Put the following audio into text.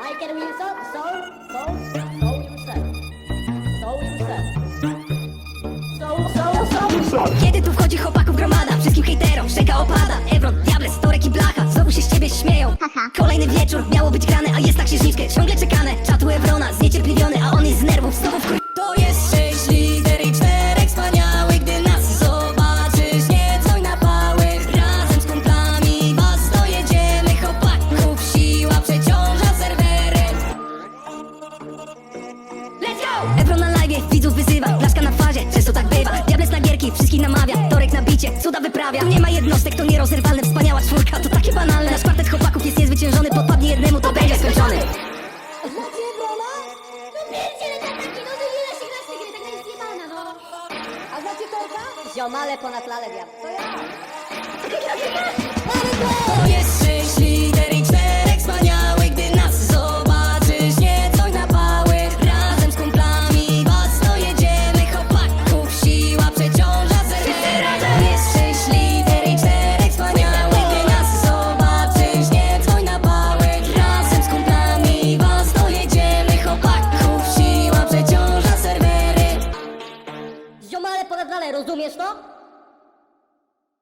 Michael Wilson, so, so, so you said. So you said. So, so, so. Kiedy tu wchodzi chłopaków gromada Wszystkim hejterom szczeka opada Evron, Diables, Torek i Blacha Znowu się z ciebie śmieją Kolejny wieczór miało być grane A jest na księżniczkę ciągle czekane Let's go! Ebro na live, widzów wyzywa. Blaszka na fazie, często tak bywa. Diables na gierki, wszystkich namawia. Torek na bicie, cuda wyprawia. Tu nie ma jednostek, to nierozerwalne. Wspaniała czwórka, to takie banalne. Nasz kwartet chłopaków jest niezwyciężony. Podpadnie jednemu, to będzie skończony. Znacie Ebrona? No pierdziele ponad lalę, rozumiesz to?